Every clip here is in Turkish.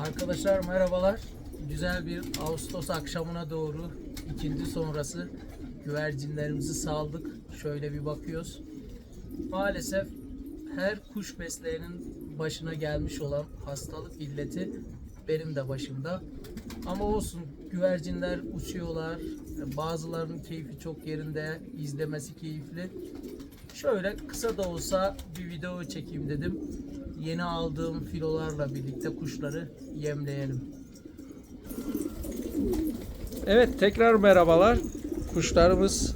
Arkadaşlar merhabalar. Güzel bir Ağustos akşamına doğru ikindi sonrası güvercinlerimizi saldık. Şöyle bir bakıyoruz. Maalesef her kuş besleyenin başına gelmiş olan hastalık illeti benim de başımda. Ama olsun güvercinler uçuyorlar. Bazılarının keyfi çok yerinde, izlemesi keyifli. Şöyle kısa da olsa bir video çekeyim dedim. Yeni aldığım filolarla birlikte kuşları yemleyelim. Evet tekrar merhabalar. Kuşlarımız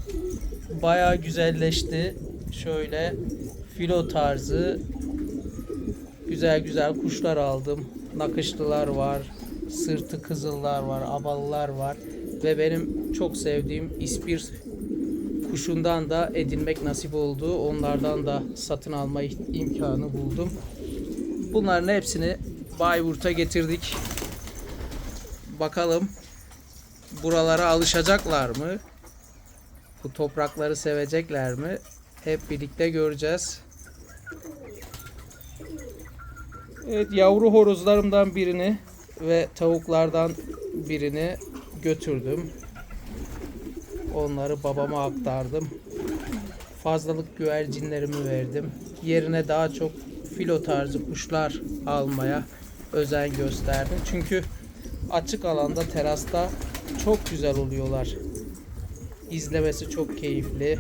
bayağı güzelleşti. Şöyle filo tarzı güzel güzel kuşlar aldım. Nakışlılar var, sırtı kızıllar var, abalılar var ve benim çok sevdiğim ispir kuşundan da edinmek nasip oldu. Onlardan da satın alma imkanı buldum. Bunların hepsini Bayburt'a getirdik. Bakalım buralara alışacaklar mı? Bu toprakları sevecekler mi? Hep birlikte göreceğiz. Evet yavru horozlarımdan birini ve tavuklardan birini götürdüm. Onları babama aktardım. Fazlalık güvercinlerimi verdim. Yerine daha çok filo tarzı kuşlar almaya özen gösterdim. Çünkü açık alanda terasta çok güzel oluyorlar. İzlemesi çok keyifli.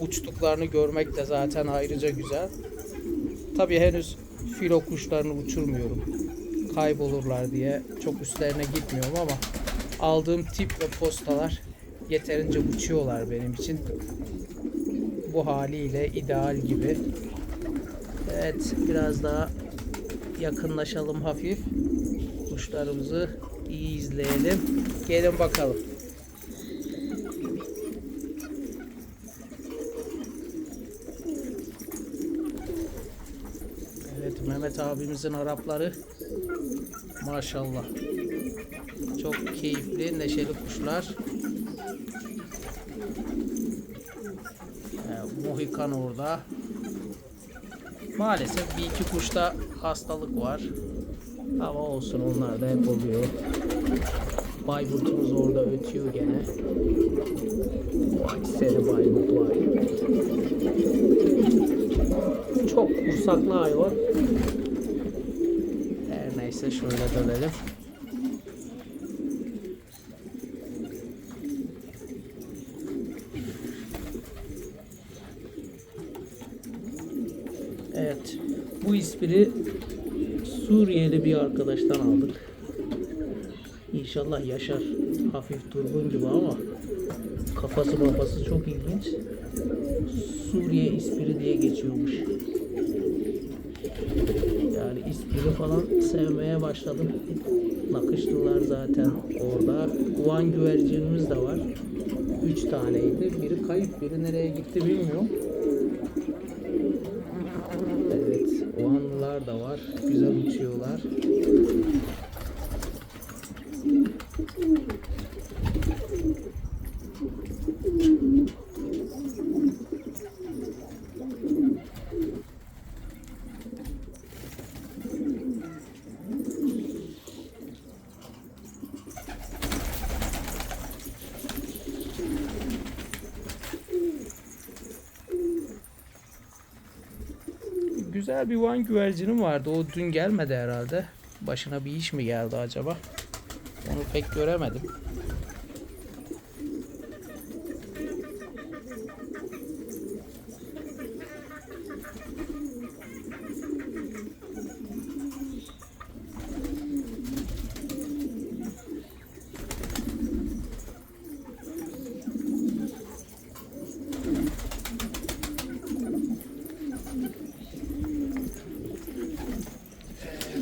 Uçtuklarını görmek de zaten ayrıca güzel. Tabii henüz filo kuşlarını uçurmuyorum. Kaybolurlar diye çok üstlerine gitmiyorum ama aldığım tip ve postalar yeterince uçuyorlar benim için. Bu haliyle ideal gibi. Evet biraz daha yakınlaşalım hafif. Kuşlarımızı iyi izleyelim. Gelin bakalım. Evet Mehmet abimizin Arapları maşallah. Çok keyifli, neşeli kuşlar. Mohikan orada. Maalesef bir iki kuşta hastalık var. Ama olsun onlar da hep oluyor. Bayburt'umuz orada ötüyor gene. Vay seni Bayburt vay. Çok kursaklı hayvan. Her neyse şöyle dönelim. Evet. Bu ispiri Suriyeli bir arkadaştan aldık. İnşallah yaşar. Hafif durgun gibi ama kafası babası çok ilginç. Suriye ispiri diye geçiyormuş. Yani ispiri falan sevmeye başladım. Nakışlılar zaten orada. Uvan güvercinimiz de var. Üç taneydi. Biri kayıp, biri nereye gitti bilmiyorum. Evet, Uhanlılar da var. Güzel uçuyorlar. Güzel bir Van güvercinim vardı. O dün gelmedi herhalde. Başına bir iş mi geldi acaba? Onu pek göremedim.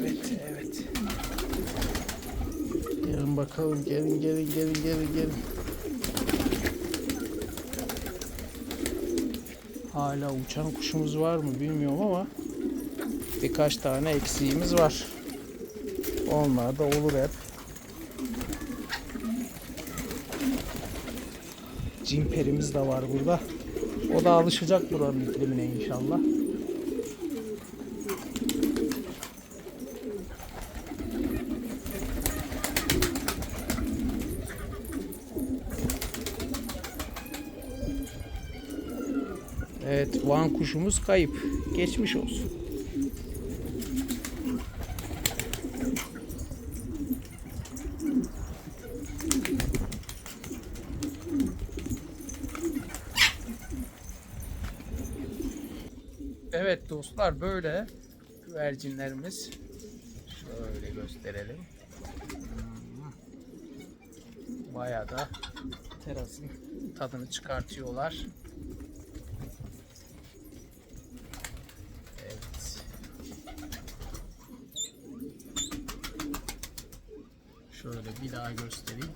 Evet, evet. Gelin bakalım, gelin, gelin, gelin, gelin, gelin. Hala uçan kuşumuz var mı bilmiyorum ama birkaç tane eksiğimiz var. Onlar da olur hep. Cimperimiz de var burada. O da alışacak buranın iklimine inşallah. Evet Van kuşumuz kayıp. Geçmiş olsun. Evet dostlar böyle güvercinlerimiz. Şöyle gösterelim. Hmm. Bayağı da terasın tadını çıkartıyorlar. Evet. Şöyle bir daha göstereyim.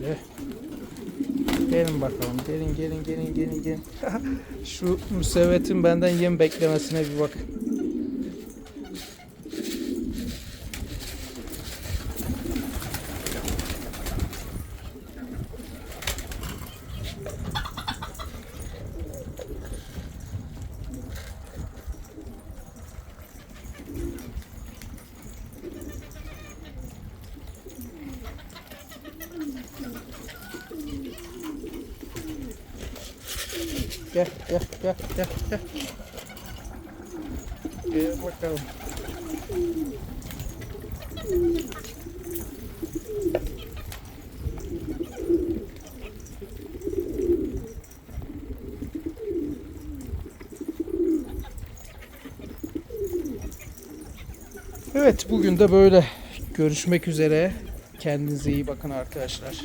Şöyle. Gelin bakalım. Gelin gelin gelin gelin gelin. Şu müsevvetin benden yem beklemesine bir bak. Gel gel gel gel gel. Gel bakalım. Evet bugün de böyle görüşmek üzere. Kendinize iyi bakın arkadaşlar.